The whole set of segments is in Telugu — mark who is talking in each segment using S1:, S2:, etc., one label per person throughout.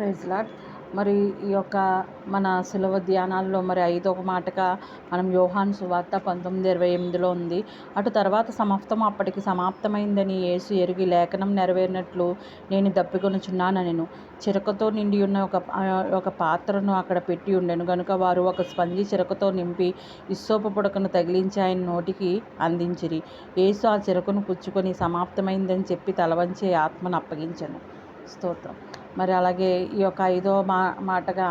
S1: Praise lord. మరి ఈ యొక్క మన సులభ ధ్యానాల్లో మరి ఐదవ మాటగా మనం యోహాన్ సువార్త పంతొమ్మిది ఇరవై ఎనిమిదిలో ఉంది. అటు తర్వాత సమాప్తం అప్పటికి సమాప్తమైందని యేసు ఎరిగి లేఖనం నెరవేరినట్లు నేను దప్పికొనుచున్నాను నేను చిరకతో నిండి ఉన్న ఒక ఒక పాత్రను అక్కడ పెట్టి ఉండెను. కనుక వారు ఒక స్పంజి చిరకతో నింపి ఇస్సోపు పుడకను తగిలించి ఆయన నోటికి అందించిరి. యేసు ఆ చిరకను పుచ్చుకొని సమాప్తమైందని చెప్పి తలవంచే ఆత్మను అప్పగించను. స్తోత్రం. మరి అలాగే ఈ యొక్క ఐదో మా మాటగా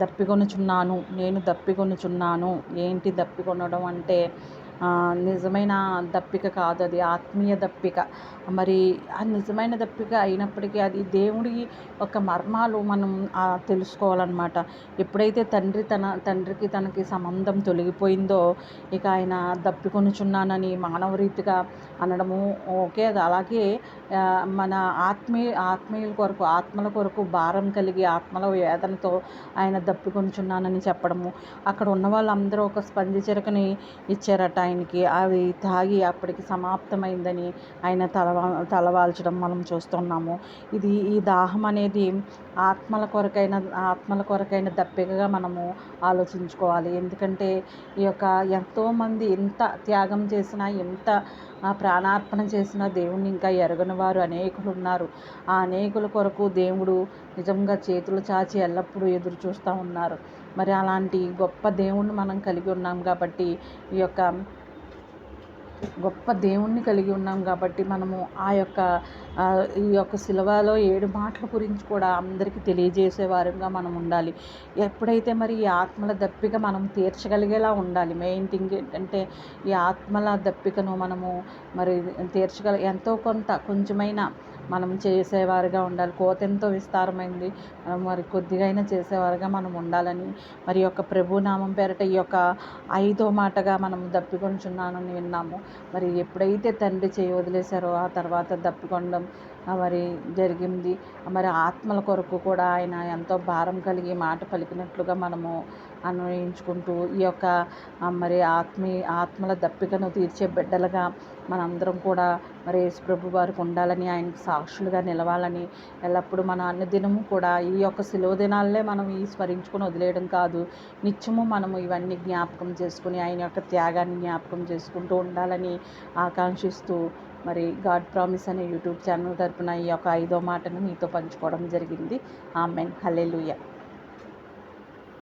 S1: దప్పికొనుచున్నాను నేను దప్పికొనుచున్నాను ఏంటి దప్పికొనడం అంటే నిజమైన దప్పిక కాదు అది ఆత్మీయ దప్పిక. మరి ఆ నిజమైన దప్పిక అయినప్పటికీ అది దేవుడి ఒక మర్మాలు మనం తెలుసుకోవాలన్నమాట. ఎప్పుడైతే తండ్రి తన తండ్రికి తనకి సంబంధం తొలగిపోయిందో ఇక ఆయన దప్పికొనుచున్నానని మానవ రీతిగా అనడము ఓకే. అది అలాగే మన ఆత్మీయ ఆత్మీయుల కొరకు ఆత్మల కొరకు భారం కలిగి ఆత్మల వేదనతో ఆయన దప్పికొనుచున్నానని చెప్పడము. అక్కడ ఉన్న వాళ్ళందరూ ఒక స్పంది చెరకని ఇచ్చారట ఆయనకి అవి తాగి అప్పటికి సమాప్తమైందని ఆయన తల తలవాల్చడం మనం చూస్తున్నాము. ఇది ఈ దాహం అనేది ఆత్మల కొరకైన ఆత్మల కొరకైన దప్పికగా మనము ఆలోచించుకోవాలి. ఎందుకంటే ఈ యొక్క ఎంతోమంది ఎంత త్యాగం చేసినా ఎంత ఆ ప్రాణార్పణ చేసిన దేవుణ్ణి ఇంకా ఎరగని వారు అనేకులు ఉన్నారు ఆ అనేకుల కొరకు దేవుడు నిజంగా చేతులు చాచి ఎల్లప్పుడూ ఎదురు చూస్తూ ఉన్నారు. మరి అలాంటి గొప్ప దేవుణ్ణి మనం కలిగి ఉన్నాం కాబట్టి ఈ యొక్క గొప్ప దేవుణ్ణి కలిగి ఉన్నాం కాబట్టి మనము ఆ యొక్క ఈ యొక్క సిలవలో ఏడు మాటల గురించి కూడా అందరికీ తెలియజేసేవారుగా మనం ఉండాలి. ఎప్పుడైతే మరి ఈ ఆత్మల దప్పిక మనం తీర్చగలిగేలా ఉండాలి మెయిన్ థింగ్ ఏంటంటే ఈ ఆత్మల దప్పికను మనము మరి తీర్చగల ఎంతో కొంత కొంచెమైనా మనం చేసేవారుగా ఉండాలి. కోత ఎంతో విస్తారమైంది. మనం మరి కొద్దిగా అయినా చేసేవారుగా మనం ఉండాలని. మరి యొక్క ప్రభునామం పేరట ఈ యొక్క ఐదో మాటగా మనం దప్పికొంచున్నానని విన్నాము. మరి ఎప్పుడైతే తండ్రి చేయి వదిలేశారో ఆ తర్వాత దప్పికొండం మరి జరిగింది. మరి ఆత్మల కొరకు కూడా ఆయన ఎంతో భారం కలిగి మాట పలికినట్లుగా మనము అన్వయించుకుంటూ ఈ యొక్క మరి ఆత్మీ ఆత్మల దప్పికను తీర్చే బిడ్డలుగా మనందరం కూడా మరి యేసుప్రభు వారికి ఉండాలని ఆయనకు సాక్షులుగా నిలవాలని ఎల్లప్పుడూ మన అన్ని దినము కూడా ఈ యొక్క సెలవు దినాలే మనం ఈ స్మరించుకొని వదిలేయడం కాదు. నిత్యము మనము ఇవన్నీ జ్ఞాపకం చేసుకుని ఆయన యొక్క త్యాగాన్ని జ్ఞాపకం చేసుకుంటూ ఉండాలని ఆకాంక్షిస్తూ మరి గాడ్ ప్రామిస్ అనే యూట్యూబ్ ఛానల్ తరపున ఈ యొక్క ఐదో మాటను మీతో పంచుకోవడం జరిగింది. ఆమెన్. హలెలుయ